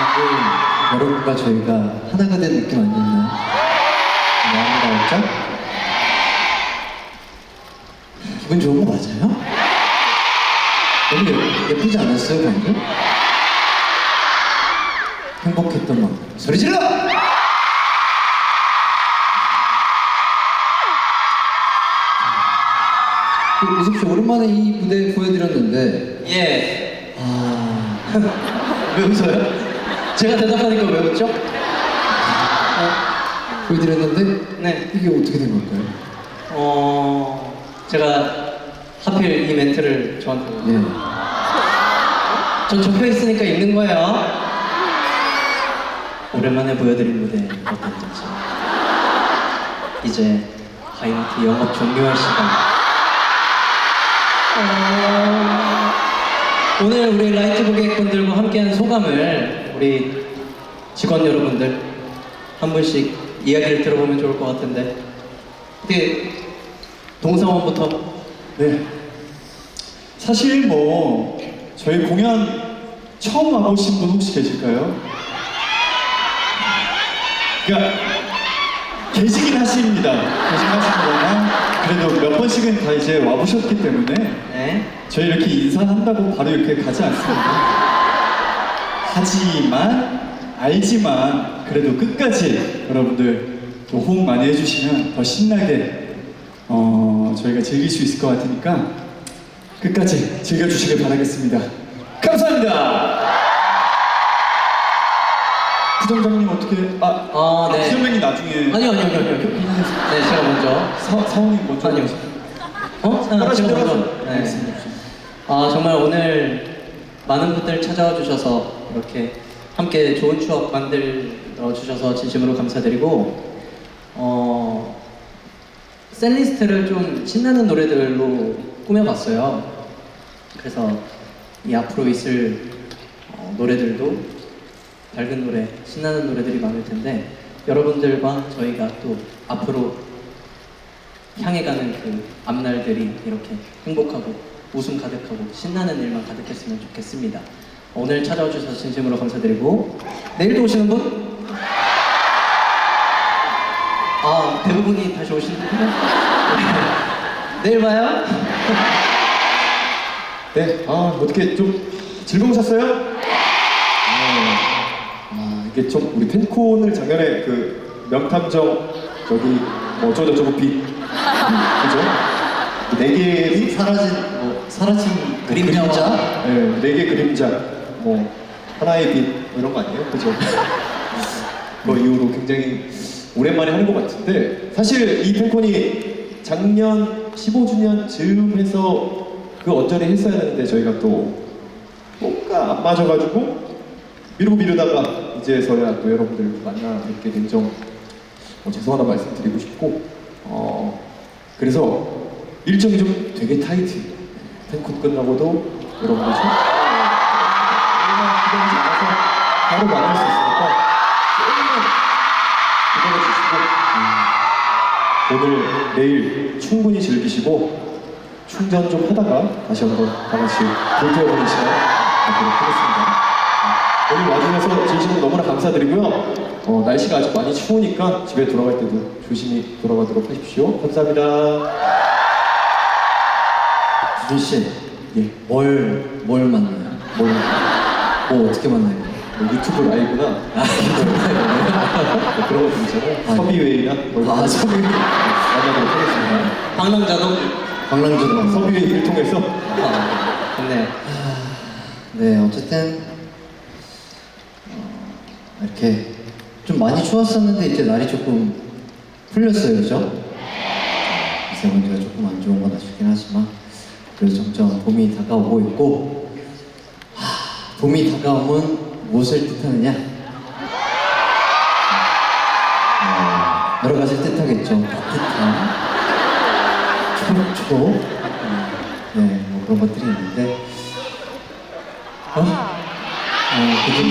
여러분 여러분과 저희가 하나가 된 느낌 아니었나요? 너무 아름다웠죠? 기분 좋은 거 맞아요? 너무 예- 예쁘지 않았어요 방금? 행복했던 만큼 소리 질러! 그, 씨 오랜만에 이 무대 보여드렸는데 예. 아왜 웃어요? 제가 대답하니까 왜 웃죠? 보여드렸는데 네. 이게 어떻게 된 걸까요? 어, 제가 하필 이 멘트를 저한테. 예. 전 적혀 있으니까 읽는 거예요. 오랜만에 보여드린 무대 어땠는지. 이제 하이마트 영업 종료할 시간. 어, 오늘 우리 라이트 고객분들과 함께한 소감을 우리 직원 여러분들 한 분씩 이야기를 들어보면 좋을 것 같은데. 어떻게 동사원부터 네. 사실 뭐 저희 공연 처음 와보신 분 혹시 계실까요? 그러니까 계시긴 하십니다. 계시긴 하십니다만 그래도 몇 번씩은 다 이제 와보셨기 때문에 네. 저희 이렇게 인사한다고 바로 이렇게 가지 않습니다. 하지만 알지만 그래도 끝까지 여러분들 또 호응 많이 해주시면 더 신나게 어, 저희가 즐길 수 있을 것 같으니까 끝까지 즐겨주시길 바라겠습니다. 감사합니다. 부장장님 어떻게 아, 아, 네. 부장장님 나중에 아니요, 아니요, 아니요, 아니요. 네, 제가 먼저. 사, 사원님 먼저 아니요. 어? 아, 따라서 제가. 먼저. 네. 알겠습니다. 아, 정말 오늘 많은 분들 찾아와 주셔서 이렇게 함께 좋은 추억 만들어 주셔서 진심으로 감사드리고, 어, 셀리스트를 좀 신나는 노래들로 꾸며봤어요. 그래서 이 앞으로 있을 어, 노래들도 밝은 노래, 신나는 노래들이 많을 텐데 여러분들과 저희가 또 앞으로 향해 가는 그 앞날들이 이렇게 행복하고 웃음 가득하고 신나는 일만 가득했으면 좋겠습니다. 오늘 찾아와 주셔서 진심으로 감사드리고 내일도 오시는 분? 아 대부분이 다시 오시는군요. 내일 봐요. 네, 아 어떻게 좀 즐거우셨어요? 아 이게 좀 우리 팬콘을 작년에 그 명탐정 저기 뭐 어쩌고 저쩌고 빛 그죠? 네 개의 사라진 뭐 사라진 그림자와 그림자? 네, 네개 그림자 뭐 하나의 빛뭐 이런 거 아니에요? 그죠? 그 이후로 굉장히 오랜만에 하는 것 같은데 사실 이 팬콘이 작년 15주년 즈음해서 그 언저리 했어야 되는데 저희가 또 뭔가 안 맞아가지고 미루고 미루다가 이제서야 또 여러분들 만나 뵙게 된점 어, 죄송하다 말씀드리고 싶고 어 그래서 일정이 좀 되게 타이트 팬콘 끝나고도 여러분들 좀 얼마 기다리지 않아서 바로 만날 수 있으니까 조금만 기다려 주시고 음, 오늘 내일 충분히 즐기시고 충전 좀 하다가 다시 한번 다 같이 불태워보는 시간 갖도록 하겠습니다. 음, 오늘 와주셔서 진심으로 너무나 감사드리고요. 어, 날씨가 아직 많이 추우니까 집에 돌아갈 때도 조심히 돌아가도록 하십시오. 감사합니다. 주준 씨, 예, 뭘, 뭘 만나요? 뭘, 뭐 어떻게 만나요? 뭐 유튜브 라이브나 아, 뭐 그런 것들 있잖아요. 뭐 아, 섭외회. 만나도록 하겠습니다. 방랑자동. 광랑주도 만나요. 섭외회의를 통해서 아, 좋네요. 네, 어쨌든 어, 이렇게 좀 많이 추웠었는데 이제 날이 조금 풀렸어요, 그죠? 미세먼지가 조금 안 좋은 건 아쉽긴 하지만 그래도 점점 봄이 다가오고 있고 하, 봄이 다가오면 무엇을 뜻하느냐? 어, 여러 가지 뜻하겠죠. 따뜻한 초록초록 네, 뭐 그런 것들이 있는데 어? 어, 그중,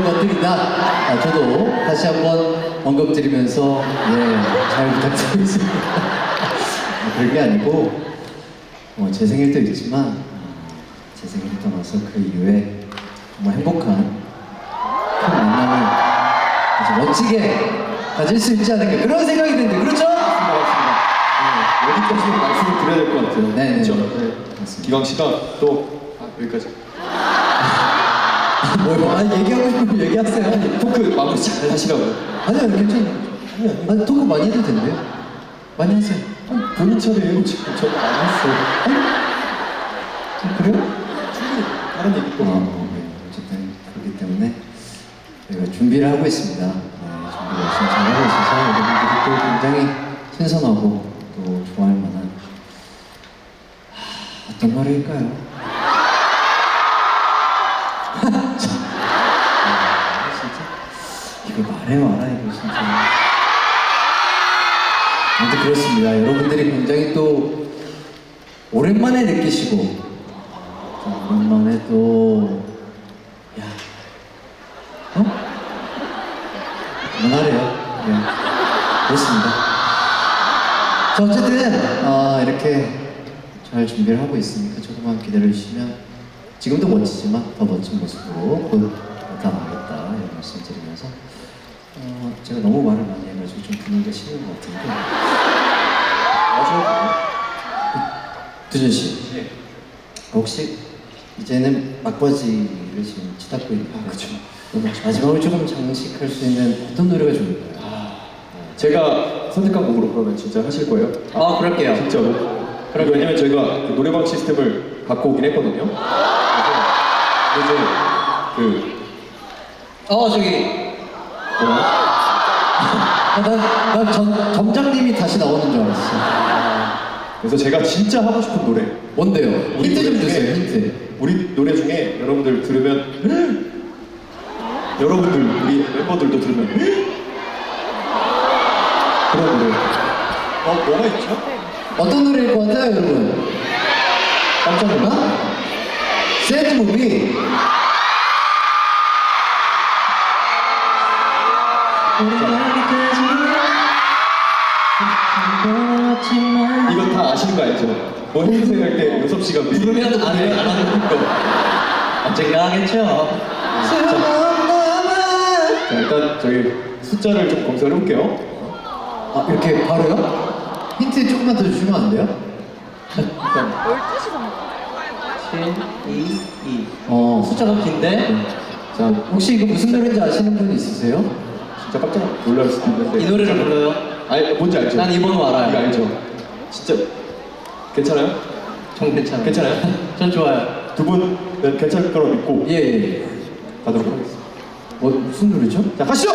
그런 것들이다. 아, 저도 다시 한번 언급드리면서, 예, 잘 부탁드리겠습니다. 아, 그런 게 아니고, 어, 제 생일도 있지만, 어, 제 생일을 떠나서 그 이후에 정말 행복한 큰 만남을 아주 멋지게 가질 수 있지 않을까 그런 생각이 드는데, 그렇죠? 네, 여기까지 말씀을 드려야 될 것 같아요. 네, 네, 그렇죠? 네. 맞습니다. 기광 씨가 또 아, 여기까지. 뭐, 아니, 얘기하고 싶으면 얘기하세요. 아니, 토크 마무리 잘 하시라고요. 아니요, 괜찮아요. 아니, 토크 많이 해도 된대요. 많이 하세요. 아니, 본인 차례예요. 지금 저안 했어요. 아, 그래요? 다른 얘기 아, 또. 어, 네. 어쨌든 그렇기 때문에 저희가 준비를 하고 있습니다. 네, 준비를 열심히 잘 하고 있어서 여러분들이 또 굉장히 신선하고 또 좋아할 만한 하, 어떤 노래일까요? 마라 이거 진짜. 아무튼 그렇습니다. 여러분들이 굉장히 또 오랜만에 느끼시고 또 오랜만에 또 야, 어? 그만하래요. 네, 그렇습니다. 자 어쨌든 어, 이렇게 잘 준비를 하고 있으니까 조금만 기다려 주시면 지금도 멋지지만 더 멋진 모습으로 곧 나타나겠다 이런 말씀 드리면서 어, 제가 너무 말을 많이 해가지고 좀 분위기가 식는 것 같은데 두준 씨 네. 혹시 이제는 막바지를 지금 치닫고 있는데 아, 그렇죠. 마지막으로 조금 장식할 수 있는 어떤 노래가 좋을까요? 제가 선택한 곡으로 그러면 진짜 하실 거예요? 아, 그럴게요. 진짜로? 그럼 왜냐면 저희가 그 노래방 시스템을 갖고 오긴 했거든요. 그래서 이제 그 어, 저기. 난, 난 전, 점장님이 다시 나오는 줄 알았어. 그래서 제가 진짜 하고 싶은 노래. 뭔데요? 우리 힌트 좀 노래 주세요, 중에- 힌트. 우리 노래 중에 여러분들 들으면 여러분들 우리 멤버들도 들으면 그런 노래. 어 뭐가 있죠? 어떤 노래일 것 같아요, 여러분? 깜짝 놀라. 어? 새드 무비. 이거 다 아시는 거 알죠? 뭐 행생 할때 요섭 씨가 부르면 안 해, 안 하는 거. 언젠가 하겠죠. 자 일단 저희 숫자를 좀 검색을 해볼게요. 아, 이렇게 바로요? 힌트 조금만 더 주시면 안 돼요? 일단 7, 2, 2. 어, 숫자가 긴데? 자, 혹시 이거 무슨 노래인지 아시는 분 있으세요? 진짜 깜짝 수도 있는데 이 노래를 불러요? 아니 뭔지 알죠? 난 이 번 호 알아요. 이거 알죠? 진짜 괜찮아요? 전 괜찮아요. 괜찮아요? 전 좋아요. 두분 괜찮을 거라 믿고 예, 예. 가도록 하겠습니다. 뭐, 무슨 노래죠? 자 가시죠!